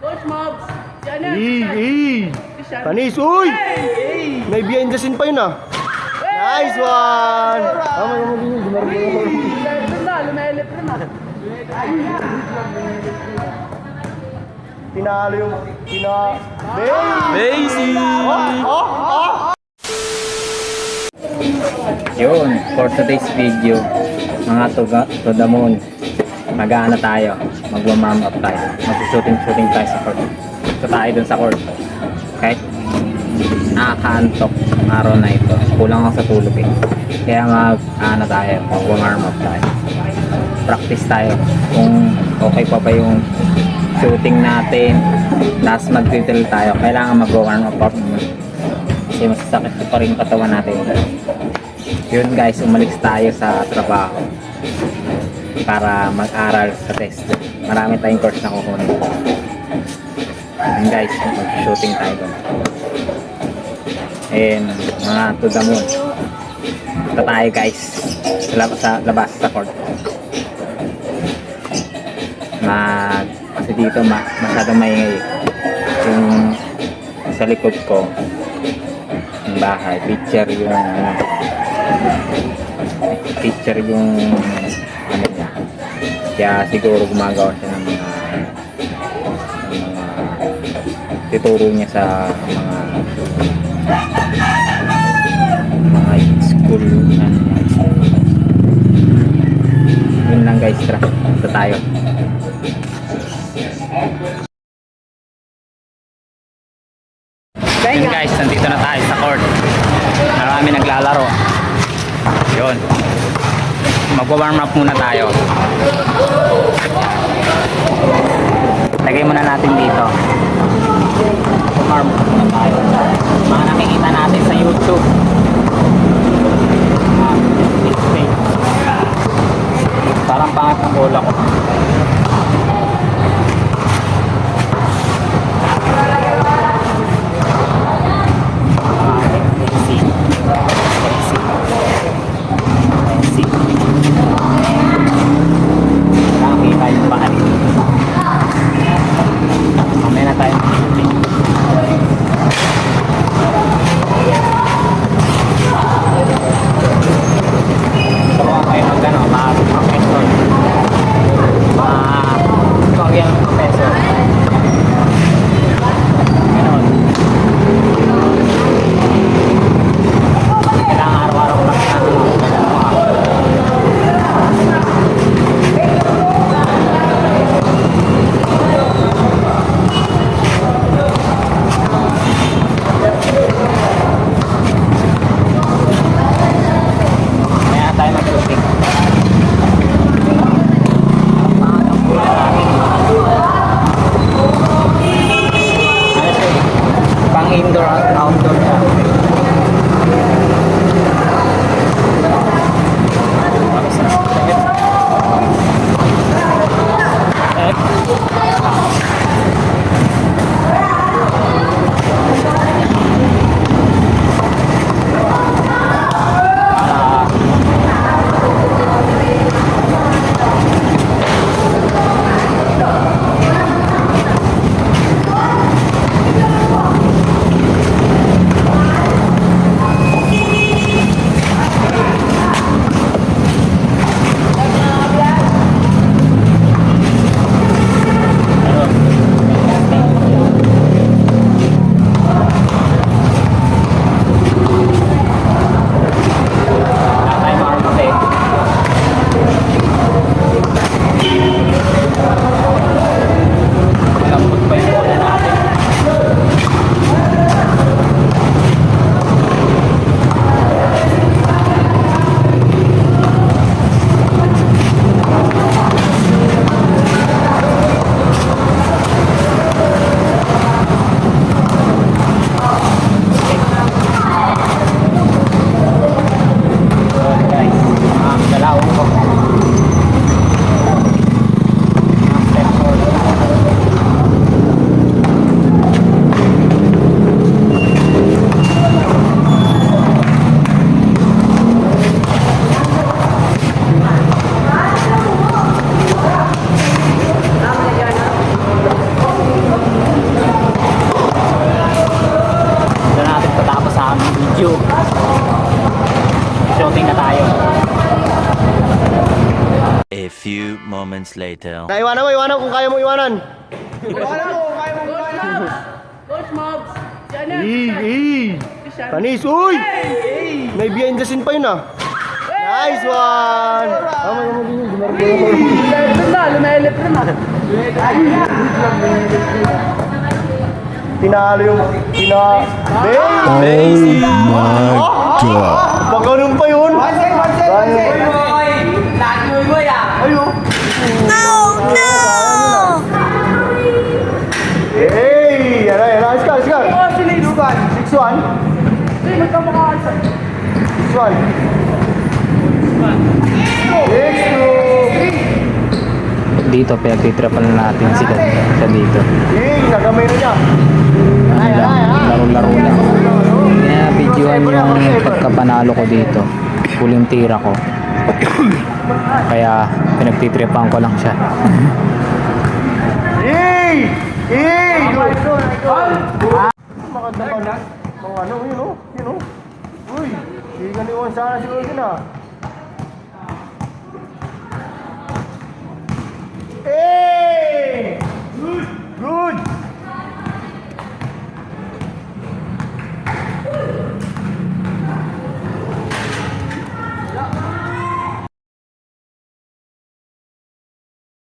Coach Mobs. Yan yan. Eh, eh. Christian. Panis, uy! Hey! May behind the scene pa yun ah. Nice one! Tama naman din yun. Leper na, lumelepre na. Tinalo yung, tina... Lazy! Oh, oh, oh! Yun, for today's video, mga tuga, to the moon, mag-aano tayo, mag-warm up tayo, mag-shooting-shooting tayo sa court. Ito tayo dun sa court. Okay? Nakakaantok ang araw na ito. Kulang ako sa tulog eh. Kaya mag, ano tayo, mag-warm up tayo. Practice tayo kung okay pa ba yung shooting natin. Tapos mag-drill tayo. Kailangan mag-warm up up. Kasi masasakit pa rin katawan natin yun guys, umalis tayo sa trabaho para mag-aral sa test. Marami tayong course na kukunin. Yun guys, mag-shooting tayo doon. And mga to the moon. Ito tayo guys sa, lab- sa labas sa court. Mag, kasi dito ma, masyadong maingay. Yung sa likod ko, yung bahay, picture yung ano, teacher yung ano niya. Kaya siguro gumagawa siya ng mga ng mga tuturo niya sa mga mga school ano niya. Yun lang guys, tara. Ito tayo. Yun guys, nandito na tayo sa court. Marami naglalaro. Yun. Mag-warm up muna tayo. Lagay muna natin dito. Warm up muna tayo. Mga nakikita natin sa YouTube. Moments later. Naiwanan mo, iwanan kung kaya mo iwanan. Coach Mobs. Coach Mobs. Yan yan. Ey, ey. Christian. Panis, uy! Hey! May behind the scene pa yun ah. Nice one! Tama naman din yun, dumarbo naman. Eleprin na, lumeleprin na. Tinalo yung, tina... Oh my god. Baka ganun pa yun? Ganun pa yun. 6-1. Hindi, magkamukhaan sa... 6-1. 6-2. Dito, pinagtitripan natin sila sa dito. Hey, nagamay na niya. Ay, ay, ay. Laro-laro lang. Kaya videoan yung pagkapanalo ko dito. Huling tira ko. Kaya pinagtitripan ko lang siya. Hey! Hey! Lakad na pala. Mga ano, yun o. Yun o. Uy, hindi ka niwan sana siguro yun ah. Eh!